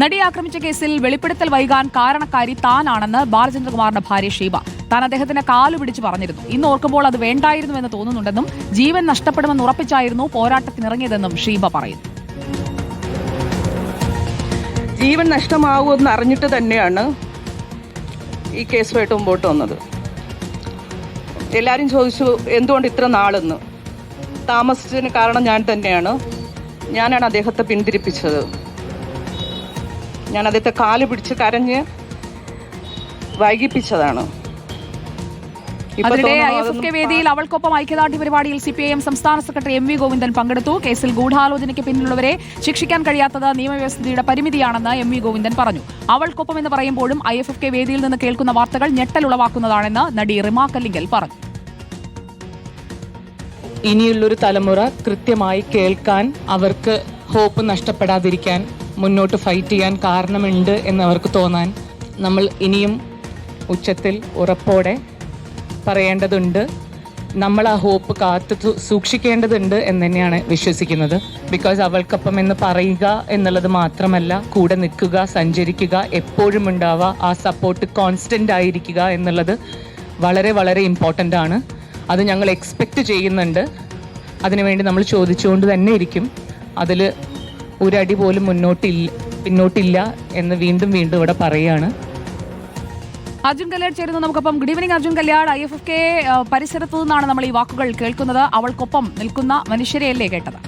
നടിയെ ആക്രമിച്ച കേസിൽ വെളിപ്പെടുത്തൽ വൈകാൻ കാരണക്കാരി താനാണെന്ന് ബാലചന്ദ്രകുമാറിന്റെ ഭാര്യ ഷീബ. താൻ അദ്ദേഹത്തിന്റെ കാലു പിടിച്ച് പറഞ്ഞിരുന്നു. ഇന്ന് ഓർക്കുമ്പോൾ അത് വേണ്ടായിരുന്നുവെന്ന് തോന്നുന്നുണ്ടെന്നും ജീവൻ നഷ്ടപ്പെടുമെന്ന് ഉറപ്പിച്ചായിരുന്നു പോരാട്ടത്തിനിറങ്ങിയതെന്നും ഷീബ പറയുന്നു. ജീവൻ നഷ്ടമാവുമെന്ന് അറിഞ്ഞിട്ട് തന്നെയാണ് ഈ കേസുമായിട്ട് മുമ്പോട്ട് വന്നത്. എല്ലാവരും ചോദിച്ചു എന്തുകൊണ്ട് ഇത്ര നാളെന്ന്? താമസിച്ചതിന് കാരണം ഞാൻ തന്നെയാണ്. ഞാനാണ് അദ്ദേഹത്തെ പിന്തിരിപ്പിച്ചത്. ഞാൻ അദ്ദേഹത്തെ കാൽ പിടിച്ച് കരഞ്ഞ് വൈകിപ്പിച്ചതാണ്. അതിനിടെ ഐ എഫ് എഫ് കെ വേദിയിൽ അവൾക്കൊപ്പം ഐക്യദാർഢ്യ പരിപാടിയിൽ സി പി ഐ എം സംസ്ഥാന സെക്രട്ടറി എം വി ഗോവിന്ദൻ പങ്കെടുത്തു. കേസിൽ ഗൂഢാലോചനയ്ക്ക് പിന്നിലുള്ളവരെ ശിക്ഷിക്കാൻ കഴിയാത്തത് നിയമവ്യവസ്ഥയുടെ പരിമിതിയാണെന്ന് എം വി ഗോവിന്ദൻ പറഞ്ഞു. അവൾക്കൊപ്പം എന്ന് പറയുമ്പോഴും ഐ എഫ് എഫ് കെ വേദിയിൽ നിന്ന് കേൾക്കുന്ന വാർത്തകൾ ഞെട്ടലുളവാക്കുന്നതാണെന്ന് നടി റിമാ കല്ലിങ്കൽ പറഞ്ഞു. ഇനിയുള്ളൊരു തലമുറ കൃത്യമായി കേൾക്കാൻ അവർക്ക് ഹോപ്പ് നഷ്ടപ്പെടാതിരിക്കാൻ മുന്നോട്ട് ഫൈറ്റ് ചെയ്യാൻ കാരണമുണ്ട് എന്ന് അവർക്ക് തോന്നാൻ നമ്മൾ ഇനിയും ഉച്ചത്തിൽ ഉറപ്പോടെ പറയേണ്ടതുണ്ട്. നമ്മൾ ആ ഹോപ്പ് കാത്തു സൂക്ഷിക്കേണ്ടതുണ്ട് എന്ന് തന്നെയാണ് വിശ്വസിക്കുന്നത്. ബിക്കോസ് അവൾക്കൊപ്പം എന്ന് പറയുക എന്നുള്ളത് മാത്രമല്ല കൂടെ നിൽക്കുക സഞ്ചരിക്കുക എപ്പോഴും ഉണ്ടാവുക ആ സപ്പോർട്ട് കോൺസ്റ്റന്റ് ആയിരിക്കുക എന്നുള്ളത് വളരെ വളരെ ഇമ്പോർട്ടന്റ് ആണ്. അത് ഞങ്ങൾ എക്സ്പെക്റ്റ് ചെയ്യുന്നുണ്ട്. അതിനുവേണ്ടി നമ്മൾ ചോദിച്ചുകൊണ്ട് തന്നെ ഇരിക്കും. അതിൽ ഒരടി പോലും മുന്നോട്ടില്ല പിന്നോട്ടില്ല എന്ന് വീണ്ടും വീണ്ടും ഇവിടെ പറയുകയാണ്. അർജുൻ കല്യാൺ ചേരുന്നു നമുക്കൊപ്പം. Good evening Arjun Kalyan. I F F K പരിസരത്തു നിന്നാണ് നമ്മൾ ഈ വാക്കുകൾ കേൾക്കുന്നത്. അവൾക്കൊപ്പം നിൽക്കുന്ന മനുഷ്യരെയല്ലേ കേട്ടത്?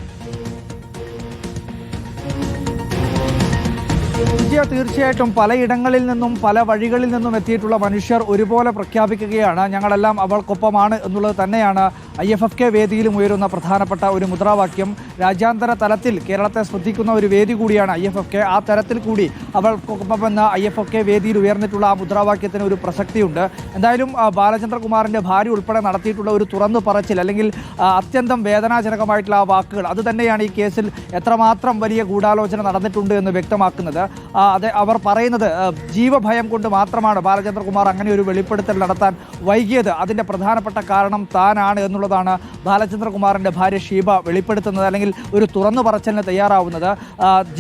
വിജയ തീർച്ചയായിട്ടും പലയിടങ്ങളിൽ നിന്നും പല വഴികളിൽ നിന്നും എത്തിയിട്ടുള്ള മനുഷ്യർ ഒരുപോലെ പ്രഖ്യാപിക്കുകയാണ്. ഞങ്ങളെല്ലാം അവൾക്കൊപ്പമാണ് എന്നുള്ളത് തന്നെയാണ് ഐ എഫ് എഫ് കെ വേദിയിലും ഉയരുന്ന പ്രധാനപ്പെട്ട ഒരു മുദ്രാവാക്യം. രാജ്യാന്തര തലത്തിൽ കേരളത്തെ ശ്രദ്ധിക്കുന്ന ഒരു വേദി കൂടിയാണ് ഐ എഫ് എഫ് കെ. ആ തരത്തിൽ കൂടി അവൾക്കൊപ്പമെന്ന് ഐ എഫ് എഫ് കെ വേദിയിൽ ഉയർന്നിട്ടുള്ള ആ മുദ്രാവാക്യത്തിന് ഒരു പ്രസക്തിയുണ്ട്. എന്തായാലും ബാലചന്ദ്രകുമാറിന്റെ ഭാര്യ ഉൾപ്പെടെ നടത്തിയിട്ടുള്ള ഒരു തുറന്നു പറച്ചിൽ അല്ലെങ്കിൽ അത്യന്തം വേദനാജനകമായിട്ടുള്ള ആ വാക്കുകൾ അതുതന്നെയാണ് ഈ കേസിൽ എത്രമാത്രം വലിയ ഗൂഢാലോചന നടന്നിട്ടുണ്ട് എന്ന് വ്യക്തമാക്കുന്നത്. അതെ അവർ പറയുന്നത് ജീവഭയം കൊണ്ട് മാത്രമാണ് ബാലചന്ദ്രകുമാർ അങ്ങനെ ഒരു വെളിപ്പെടുത്തൽ നടത്താൻ വൈകിയത്. അതിന്റെ പ്രധാനപ്പെട്ട കാരണം താനാണ് എന്നുള്ളതാണ് ബാലചന്ദ്രകുമാറിന്റെ ഭാര്യ ഷീബ വെളിപ്പെടുത്തുന്നത് അല്ലെങ്കിൽ ഒരു തുറന്നു പറച്ചലിന് തയ്യാറാവുന്നത്.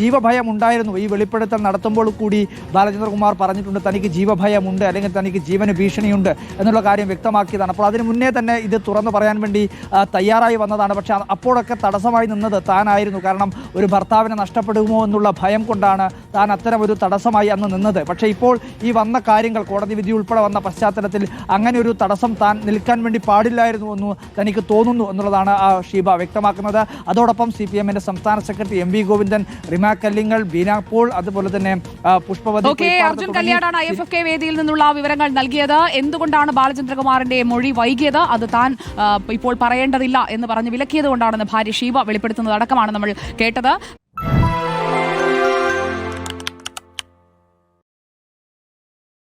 ജീവഭയം ഉണ്ടായിരുന്നു. ഈ വെളിപ്പെടുത്തൽ നടത്തുമ്പോൾ കൂടി ബാലചന്ദ്രകുമാർ പറഞ്ഞിട്ടുണ്ട് തനിക്ക് ജീവഭയമുണ്ട് അല്ലെങ്കിൽ തനിക്ക് ജീവന് ഭീഷണിയുണ്ട് എന്നുള്ള കാര്യം വ്യക്തമാക്കിയതാണ്. അപ്പോൾ അതിന് മുന്നേ തന്നെ ഇത് തുറന്നു പറയാൻ വേണ്ടി തയ്യാറായി വന്നതാണ്. പക്ഷേ അപ്പോഴൊക്കെ തടസ്സമായി നിന്നത് താനായിരുന്നു. കാരണം ഒരു ഭർത്താവിനെ നഷ്ടപ്പെടുമോ എന്നുള്ള ഭയം കൊണ്ടാണ് താൻ അത്തരം ഒരു തടസ്സമായി അന്ന് നിന്നത്. പക്ഷേ ഇപ്പോൾ ഈ വന്ന കാര്യങ്ങൾ കോടതി വിധി ഉൾപ്പെടെ വന്ന പശ്ചാത്തലത്തിൽ അങ്ങനെ ഒരു തടസ്സം താൻ നിൽക്കാൻ വേണ്ടി പാടില്ലായിരുന്നു എന്ന് തനിക്ക് തോന്നുന്നു എന്നുള്ളതാണ് ആ ഷീബ വ്യക്തമാക്കുന്നത്. അതോടൊപ്പം സി പി എമ്മിന്റെ സംസ്ഥാന secretary M V Govindan Rima Kallingal Beena Paul അതുപോലെ തന്നെ പുഷ്പവതി അർജുൻ കല്യാണാണ് കല്യാടാണ് ഐ എഫ് എഫ് കെ വേദിയിൽ നിന്നുള്ള വിവരങ്ങൾ നൽകിയത്. എന്തുകൊണ്ടാണ് ബാലചന്ദ്രകുമാറിന്റെ മൊഴി വൈകിയത്? അത് താൻ ഇപ്പോൾ പറയേണ്ടതില്ല എന്ന് പറഞ്ഞ് വിലക്കിയത് കൊണ്ടാണെന്ന് ഭാര്യ ഷീബ വെളിപ്പെടുത്തുന്നത് അടക്കമാണ് നമ്മൾ കേട്ടത്.